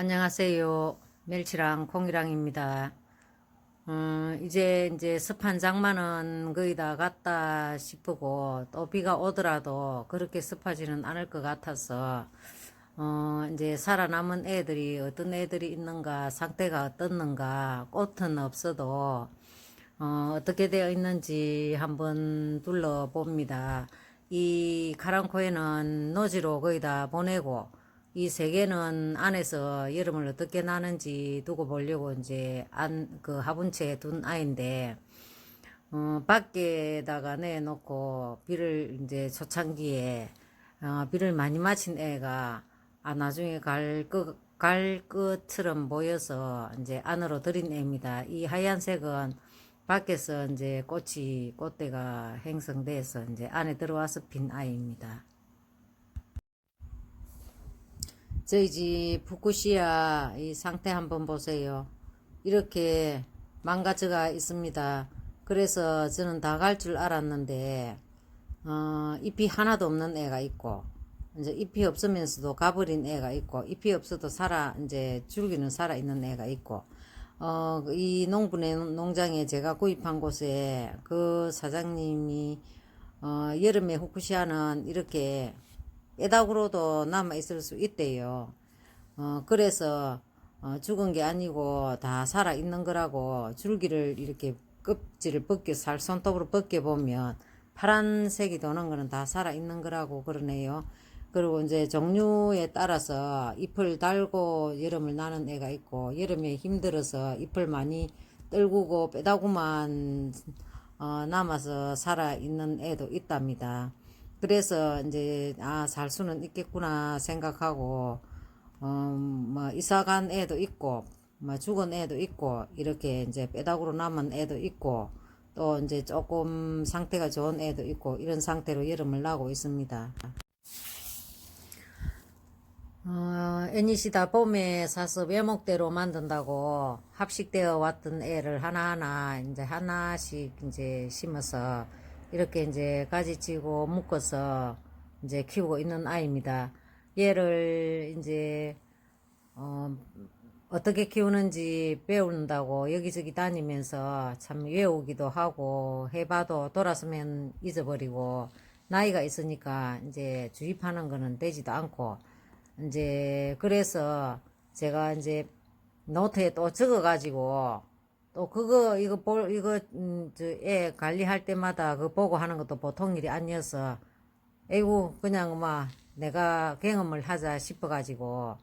안녕하세요. 멸치랑 콩이랑입니다. 음, 이제 이제 습한 장마는 거의 다 갔다 싶고 또 비가 오더라도 그렇게 습하지는 않을 것 같아서 어, 이제 살아남은 애들이 어떤 애들이 있는가 상태가 어떻는가 꽃은 없어도 어, 어떻게 되어 있는지 한번 둘러봅니다. 이 카랑코에는 노지로 거의 다 보내고 이 세 개는 안에서 여름을 어떻게 나는지 두고 보려고 이제 안 그 화분채에 둔 아이인데 어, 밖에다가 내놓고 비를 이제 초창기에 어, 비를 많이 맞힌 애가 아 나중에 갈 것, 갈 것처럼 보여서 이제 안으로 들인 애입니다. 이 하얀색은 밖에서 이제 꽃이 꽃대가 행성돼서 이제 안에 들어와서 핀 아이입니다. 저희 집 부쿠시아 이 상태 한번 보세요. 이렇게 망가져가 있습니다. 그래서 저는 다 갈 줄 알았는데 어, 잎이 하나도 없는 애가 있고 이제 잎이 없으면서도 가버린 애가 있고 잎이 없어도 살아 이제 줄기는 살아 있는 애가 있고 어, 이 농부네 농장에 제가 구입한 곳에 그 사장님이 어, 여름에 후쿠시아는 이렇게 빼닥으로도 남아 있을 수 있대요. 어, 그래서 어, 죽은 게 아니고 다 살아 있는 거라고 줄기를 이렇게 껍질을 벗겨 살 손톱으로 벗겨 보면 파란색이 도는 거는 다 살아 있는 거라고 그러네요. 그리고 이제 종류에 따라서 잎을 달고 여름을 나는 애가 있고 여름에 힘들어서 잎을 많이 떨구고 빼다구만 어, 남아서 살아 있는 애도 있답니다. 그래서 이제 아 살 수는 있겠구나 생각하고 어뭐 이사 간 애도 있고 뭐 죽은 애도 있고 이렇게 이제 빼닥으로 남은 애도 있고 또 이제 조금 상태가 좋은 애도 있고 이런 상태로 여름을 나고 있습니다. 어, 애니시다 봄에 사서 외목대로 만든다고 합식되어 왔던 애를 하나하나 이제 하나씩 이제 심어서 이렇게 이제 가지치고 묶어서 이제 키우고 있는 아이입니다. 얘를 이제 어, 어떻게 키우는지 배운다고 여기저기 다니면서 참 외우기도 하고 해봐도 돌아서면 잊어버리고 나이가 있으니까 이제 주입하는 거는 되지도 않고 이제 그래서 제가 이제 노트에 또 적어가지고 또 그거 이거 볼 이거 음, 저애 관리할 때마다 그 보고 하는 것도 보통 일이 아니어서 에이구 그냥 막 내가 경험을 하자 싶어 가지고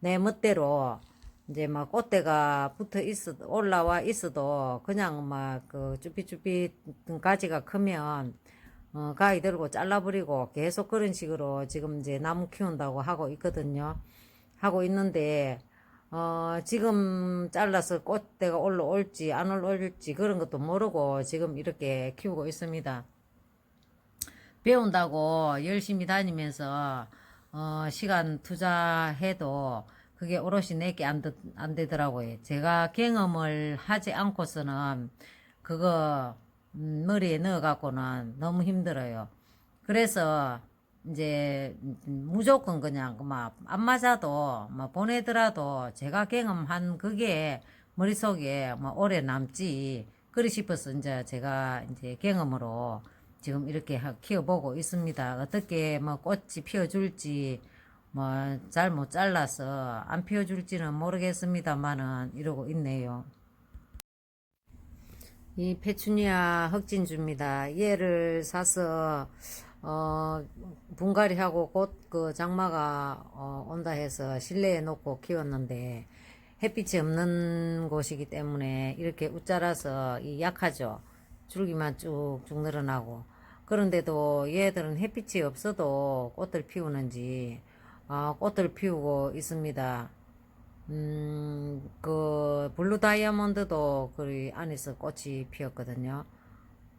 내 멋대로 이제 막 꽃대가 붙어 있어 올라와 있어도 그냥 막 그 쭈삐쭈삐 가지가 크면 어, 가위 들고 잘라버리고 계속 그런 식으로 지금 이제 나무 키운다고 하고 있거든요. 하고 있는데, 어, 지금 잘라서 꽃대가 올라올지 안 올라올지 그런 것도 모르고 지금 이렇게 키우고 있습니다. 배운다고 열심히 다니면서, 어, 시간 투자해도 그게 오롯이 내게 안, 되, 안 되더라고요. 제가 경험을 하지 않고서는 그거 음, 머리에 넣어갖고는 너무 힘들어요. 그래서 이제 무조건 그냥 막안 맞아도 뭐 보내더라도 제가 경험한 그게 머릿속에 뭐 오래 남지 그리 싶어서 이제 제가 이제 경험으로 지금 이렇게 키워보고 있습니다. 어떻게 뭐 꽃이 피어줄지 뭐 잘못 잘라서 안 피어줄지는 모르겠습니다만은 이러고 있네요. 이 페추니아 흑진주입니다. 얘를 사서 어 분갈이하고 곧 그 장마가 어, 온다 해서 실내에 놓고 키웠는데 햇빛이 없는 곳이기 때문에 이렇게 웃자라서 이 약하죠. 줄기만 쭉쭉 늘어나고 그런데도 얘들은 햇빛이 없어도 꽃을 피우는지 어, 꽃을 피우고 있습니다. 음, 그, 블루 다이아몬드도 그 안에서 꽃이 피었거든요.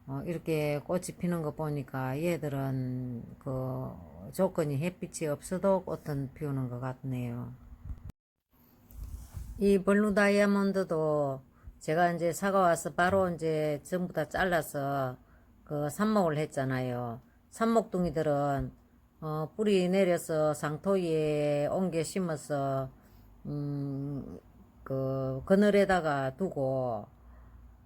어, 이렇게 꽃이 피는 거 보니까 얘들은 그 조건이 햇빛이 없어도 꽃은 피우는 것 같네요. 이 블루 다이아몬드도 제가 이제 사과 와서 바로 이제 전부 다 잘라서 그 삽목을 했잖아요. 삽목둥이들은 어, 뿌리 내려서 상토에 옮겨 심어서 음, 그 그늘에다가 두고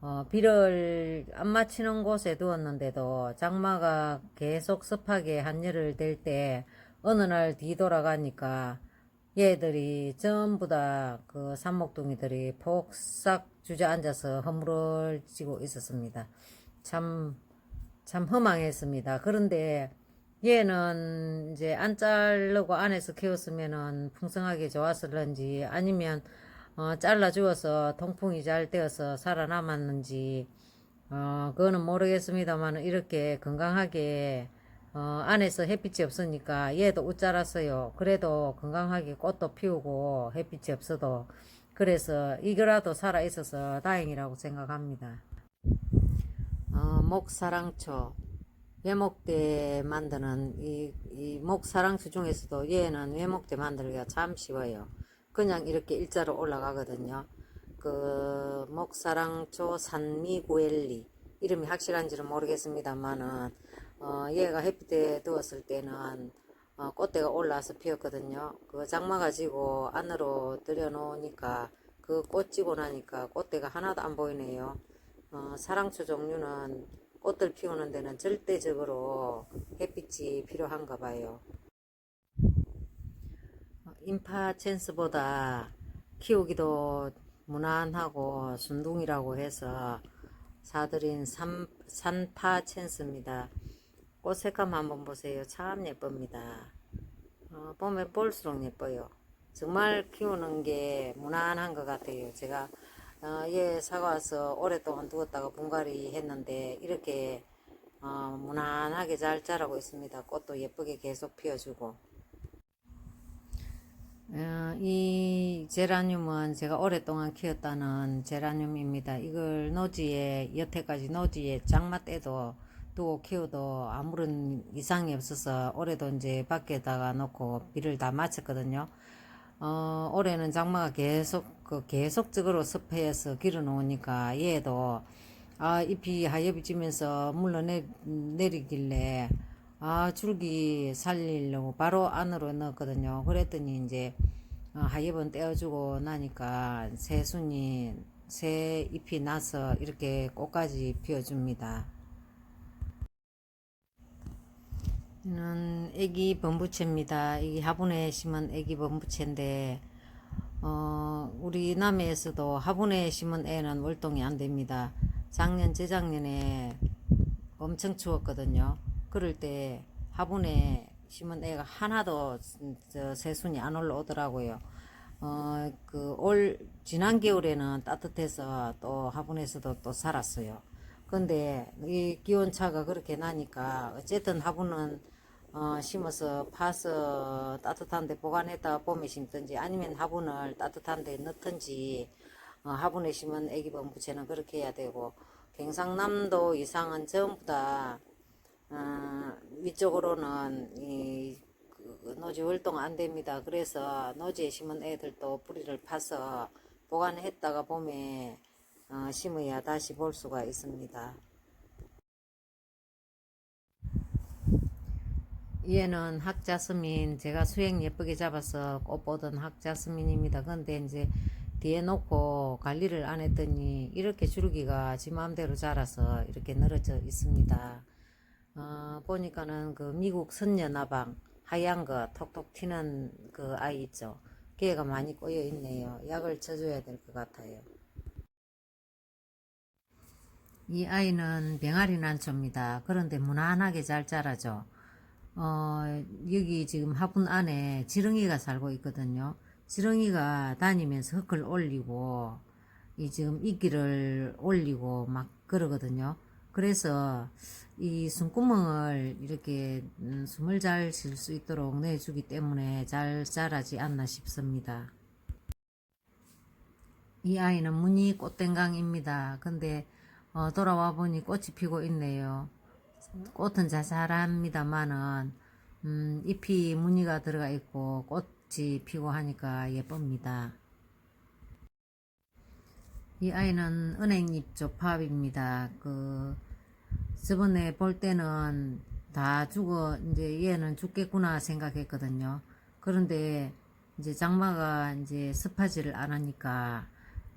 어, 비를 안 맞히는 곳에 두었는데도 장마가 계속 습하게 한여를 댈때 어느 날 뒤돌아가니까 얘들이 전부 다 그 산목둥이들이 폭삭 주저앉아서 허물어지고 있었습니다. 참, 참 허망했습니다. 그런데 얘는 이제 안 자르고 안에서 키웠으면은 풍성하게 좋았을런지 아니면 어, 잘라 주어서 통풍이 잘 되어서 살아남았는지 어, 그거는 모르겠습니다만 이렇게 건강하게 어, 안에서 햇빛이 없으니까 얘도 웃 자랐어요. 그래도 건강하게 꽃도 피우고 햇빛이 없어도 그래서 이거라도 살아 있어서 다행이라고 생각합니다. 어, 목사랑초 외목대 만드는 이, 이 목사랑초 중에서도 얘는 외목대 만들기가 참 쉬워요. 그냥 이렇게 일자로 올라가거든요. 그 목사랑초 산미구엘리 이름이 확실한지는 모르겠습니다만은 어, 얘가 햇빛에 두었을 때는 어, 꽃대가 올라와서 피었거든요. 그 장마 가지고 안으로 들여놓으니까 그 꽃 지고 나니까 꽃대가 하나도 안 보이네요. 어, 사랑초 종류는 꽃들 피우는 데는 절대적으로 햇빛이 필요한가 봐요. 어, 인파 챈스보다 키우기도 무난하고 순둥이라고 해서 사들인 산, 산파 챈스입니다. 꽃 색감 한번 보세요. 참 예쁩니다. 어, 보면 볼수록 예뻐요. 정말 키우는 게 무난한 것 같아요. 제가 어, 얘 사가서 오랫동안 두었다가 분갈이 했는데 이렇게 어, 무난하게 잘 자라고 있습니다. 꽃도 예쁘게 계속 피워주고 어, 이 제라늄은 제가 오랫동안 키웠다는 제라늄입니다. 이걸 노지에 여태까지 노지에 장마 때도 두고 키워도 아무런 이상이 없어서 올해도 이제 밖에다가 놓고 비를 다 마쳤거든요. 어, 올해는 장마가 계속 그 계속적으로 습해서 길어 놓으니까 얘도 아 잎이 하엽이 지면서 물러 내, 내리길래 아 줄기 살리려고 바로 안으로 넣었거든요. 그랬더니 이제 어, 하엽은 떼어주고 나니까 새순이 새 잎이 나서 이렇게 꽃까지 피워줍니다. 이는 애기 범부채입니다. 이게 화분에 심은 애기 범부채인데 어, 우리 남해에서도 화분에 심은 애는 월동이 안 됩니다. 작년 재작년에 엄청 추웠거든요. 그럴 때 화분에 심은 애가 하나도 저 새순이 안 올라오더라고요. 어, 그 올 지난 겨울에는 따뜻해서 또 화분에서도 또 살았어요. 근데 이 기온 차가 그렇게 나니까 어쨌든 화분은 어, 심어서 파서 따뜻한 데 보관했다가 봄에 심든지 아니면 화분을 따뜻한 데 넣든지 어, 화분에 심은 애기범 부채는 그렇게 해야 되고 경상남도 이상은 전부 다 어, 위쪽으로는 이 그, 노지 활동 안 됩니다. 그래서 노지에 심은 애들도 뿌리를 파서 보관했다가 봄에 어, 심어야 다시 볼 수가 있습니다. 얘는 학자스민 제가 수행 예쁘게 잡아서 꽃 보던 학자스민입니다. 근데 이제 뒤에 놓고 관리를 안 했더니 이렇게 줄기가 지 마음대로 자라서 이렇게 늘어져 있습니다. 어, 보니까는 그 미국 선녀나방 하얀 거 톡톡 튀는 그 아이 있죠. 걔가 많이 꼬여 있네요. 약을 쳐줘야 될 것 같아요. 이 아이는 병아리 난초입니다. 그런데 무난하게 잘 자라죠. 어, 여기 지금 화분 안에 지렁이가 살고 있거든요. 지렁이가 다니면서 흙을 올리고, 이 지금 이끼를 올리고 막 그러거든요. 그래서 이 숨구멍을 이렇게 음, 숨을 잘 쉴 수 있도록 내주기 때문에 잘 자라지 않나 싶습니다. 이 아이는 무늬 꽃댕강입니다. 근데 어, 돌아와 보니 꽃이 피고 있네요. 꽃은 자잘합니다만은 음, 잎이 무늬가 들어가 있고 꽃이 피고 하니까 예쁩니다. 이 아이는 은행잎 조팝입니다. 그 저번에 볼 때는 다 죽어 이제 얘는 죽겠구나 생각했거든요. 그런데 이제 장마가 이제 습하지를 않으니까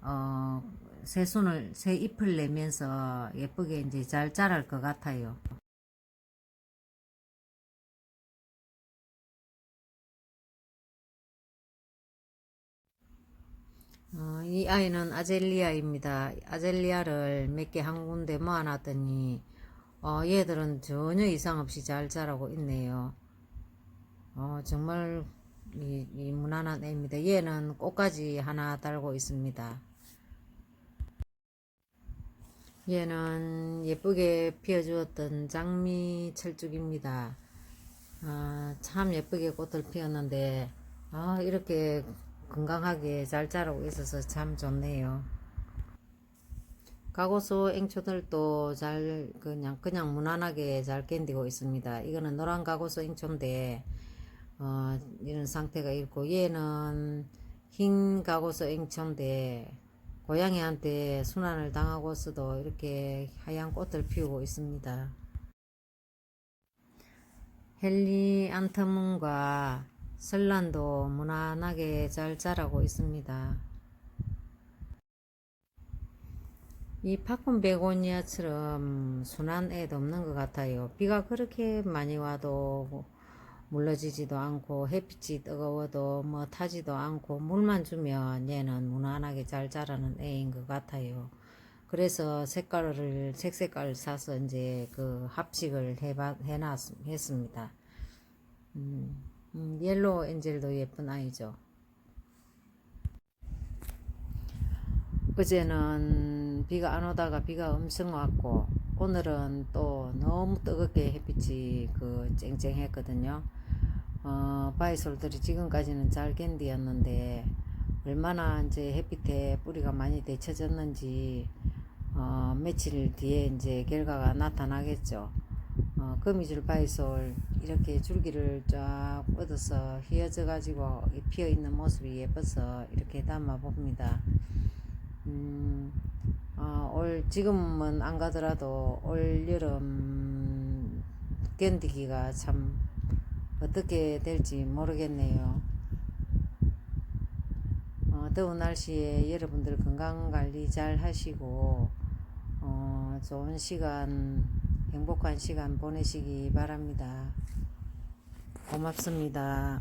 어 새 순을 새 잎을 내면서 예쁘게 이제 잘 자랄 것 같아요. 어, 이 아이는 아젤리아입니다. 아젤리아를 몇 개 한 군데 모아놨더니 어, 얘들은 전혀 이상 없이 잘 자라고 있네요. 어, 정말 이, 이 무난한 애입니다. 얘는 꽃가지 하나 달고 있습니다. 얘는 예쁘게 피워주었던 장미 철쭉입니다. 아, 참 예쁘게 꽃을 피웠는데 아, 이렇게 건강하게 잘 자라고 있어서 참 좋네요. 가고수 앵초들도 잘 그냥 그냥 무난하게 잘 견디고 있습니다. 이거는 노란 가고수 앵초인데 어, 이런 상태가 있고 얘는 흰 가고수 앵초인데 고양이한테 순환을 당하고서도 이렇게 하얀 꽃을 피우고 있습니다. 헬리안터문과 설란도 무난하게 잘 자라고 있습니다. 이 팝콘 베고니아처럼 순한 애도 없는 것 같아요. 비가 그렇게 많이 와도 물러지지도 않고 햇빛이 뜨거워도 뭐 타지도 않고 물만 주면 얘는 무난하게 잘 자라는 애인 것 같아요. 그래서 색깔을 색색깔을 사서 이제 그 합식을 해봐 해놨 했습니다. 음, 음, 옐로우 엔젤도 예쁜 아이죠. 어제는 비가 안 오다가 비가 엄청 왔고 오늘은 또 너무 뜨겁게 햇빛이 그 쨍쨍했거든요. 어, 바이솔들이 지금까지는 잘 견디었는데 얼마나 이제 햇빛에 뿌리가 많이 데쳐졌는지 어, 며칠 뒤에 이제 결과가 나타나겠죠. 어, 거미줄 바이솔 이렇게 줄기를 쫙 뻗어서 휘어져 가지고 피어 있는 모습이 예뻐서 이렇게 담아 봅니다. 음, 어, 올 지금은 안 가더라도 올 여름 견디기가 참 어떻게 될지 모르겠네요. 어, 더운 날씨에 여러분들 건강 관리 잘 하시고 어, 좋은 시간 행복한 시간 보내시기 바랍니다. 고맙습니다.